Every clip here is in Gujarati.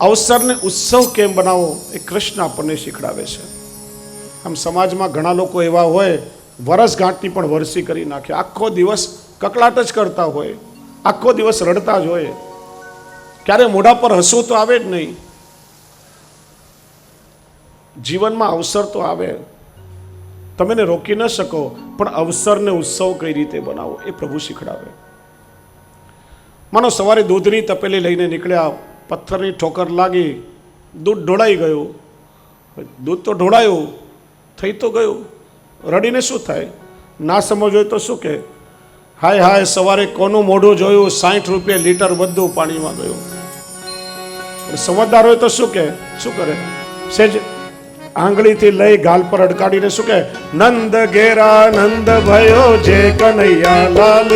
અવસરને ઉત્સવ કેમ બનાવો એ કૃષ્ણ આપણને શીખડાવે છે. આમ સમાજમાં ઘણા લોકો એવા હોય વરસગાંઠની પણ વરસી કરી નાખે. આખો દિવસ કકળાટ જ કરતા હોય, આખો દિવસ રડતા જ હોય. ક્યારે મોઢા પર હસવું તો આવે જ નહીં. જીવનમાં અવસર તો આવે. તમે એને રોકી ન શકો, પણ અવસરને ઉત્સવ કઈ રીતે બનાવો એ પ્રભુ શીખડાવે. માનો સવારે દૂધની તપેલી લઈને નીકળ્યા. પથ્થરની ઠોકર લાગી, દૂધ ઢોળાઈ ગયું. દૂધ તો ઢોળાયું, થઈ તો ગયું. રડીને શું થાય? ના સમજ હોય તો શું કે હાય હાય, સવારે કોનું મોઢું જોયું? સાઠ રૂપિયા લીટર બધું પાણીમાં ગયું. સમજદાર હોય તો શું કે શું કરે? સેજ આંગળીથી લઈ ગાલ પર અડકાડીને શું કે નંદ ઘેરા નંદ ભયો જે કનૈયા લાલ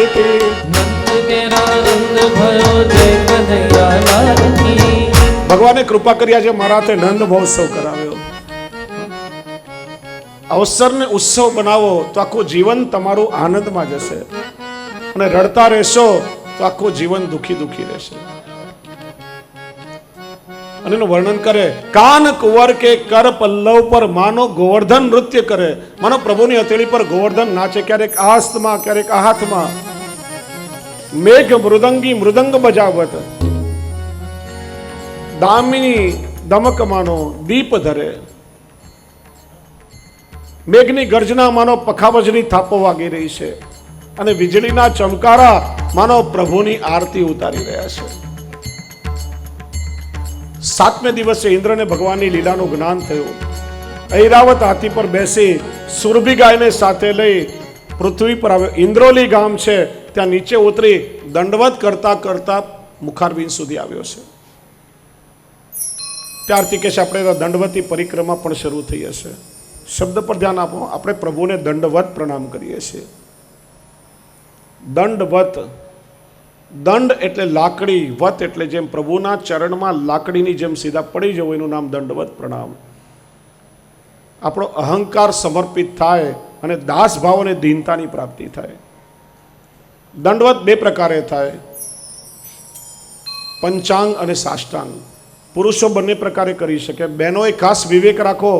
ભગવાને કૃપા કર્યા છે મારા હાથે નંદ મહોત્સવ કરાવ્યો. અવસરને ઉત્સવ બનાવો તો આખું જીવન તમારું આનંદમાં જશે. અને રડતા રહેશો તો આખું જીવન દુખી દુખી રહેશે. અને એનું વર્ણન કરે કાન કુંવર કે કર પલ્લવ પર માનો ગોવર્ધન નૃત્ય કરે. માનો પ્રભુની હથેળી પર ગોવર્ધન નાચે, ક્યારેક આ હસ્તમાં ક્યારેક આ હાથમાં મેઘ મૃદંગી મૃદંગ બજાવત. દામિની દમકમાનો દીપ ધરે. મેઘની ગર્જના માનો પખાવજની થાપો વાગી રહી છે અને વીજળીના ચમકારા માનો પ્રભુની આરતી ઉતારી રહ્યા છે. સાતમે દિવસે ઇન્દ્રને ભગવાનની લીલાનું જ્ઞાન થયું. ઐરાવત હાથી પર બેસી સુરભી ગાયને સાથે લઈ પૃથ્વી પર આવ્યો ઇન્દ્રોલી ગામ છે, ત્યાં નીચે ઉતરી દંડવત કરતા કરતા મુખારબીન સુધી આવ્યો છે. ત્યારથી કહેશે આપણે દંડવતી પરિક્રમા પણ શરૂ થઈ હશે. શબ્દ પર ધ્યાન આપો, આપણે પ્રભુને દંડવત પ્રણામ કરીએ છીએ. દંડવત, દંડ એટલે લાકડી, વત એટલે જેમ પ્રભુના ચરણમાં લાકડીની જેમ સીધા પડી જવું, એનું નામ દંડવત પ્રણામ. આપણો અહંકાર સમર્પિત થાય અને દાસ ભાવ અને દીનતાની પ્રાપ્તિ થાય. દંડવત બે પ્રકારે થાય. પંચાંગ અને સાષ્ટાંગ. પુરુષો બંને પ્રકારે કરી શકે. બહેનોએ ખાસ વિવેક રાખો.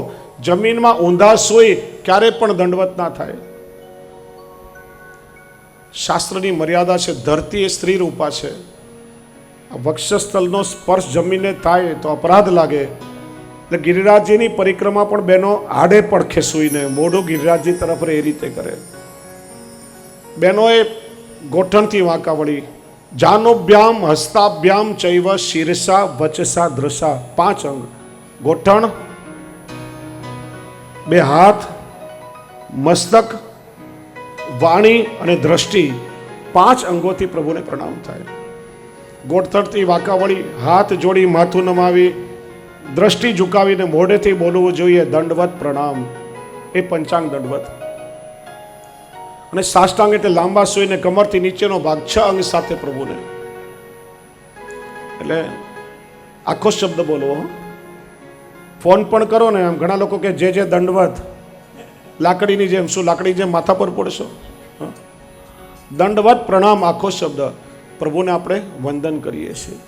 જમીનમાં ઊંધા સોઈ ક્યારે પણ દંડવત ના થાય. શાસ્ત્રની મર્યાદા છે, ધરતી એ સ્ત્રી રૂપા છે. આ વક્ષસ્થલનો સ્પર્શ જમીને થાય તો અપરાધ લાગે. એટલે ગિરિરાજજીની પરિક્રમા પણ બહેનો આડે પડખે સૂઈને મોઢું ગિરિરાજજી તરફ એ રીતે કરે. બહેનોએ ગોઠણથી વાંકા વળી જાનોભ્યામ, હસ્તાભ્યામ ચૈવ શિરસા વચસા દ્રસા પાંચ અંગ. ગોઠણ. બે હાથ. મસ્તક. વાણી અને દ્રષ્ટિ. પાંચ અંગોથી પ્રભુને પ્રણામ થાય. ગોઠથડથી વાંકા વળી હાથ જોડી માથું નમાવી, દ્રષ્ટિ ઝુકાવીને મોઢેથી બોલવું જોઈએ. દંડવત પ્રણામ. એ પંચાંગ દંડવત. અને સાષ્ટાંગ એટલે લાંબા સુઈને કમરથી નીચેનો ભાગ છ અંગ સાથે પ્રભુને એટલે આખો શબ્દ બોલવો. ફોન પણ કરો ને આમ ઘણા લોકો કે જે જે દંડવત, લાકડીની જેમ શું, લાકડી જેમ માથા પર પડશો? દંડવત પ્રણામ આખો શબ્દ પ્રભુને આપણે વંદન કરીએ છીએ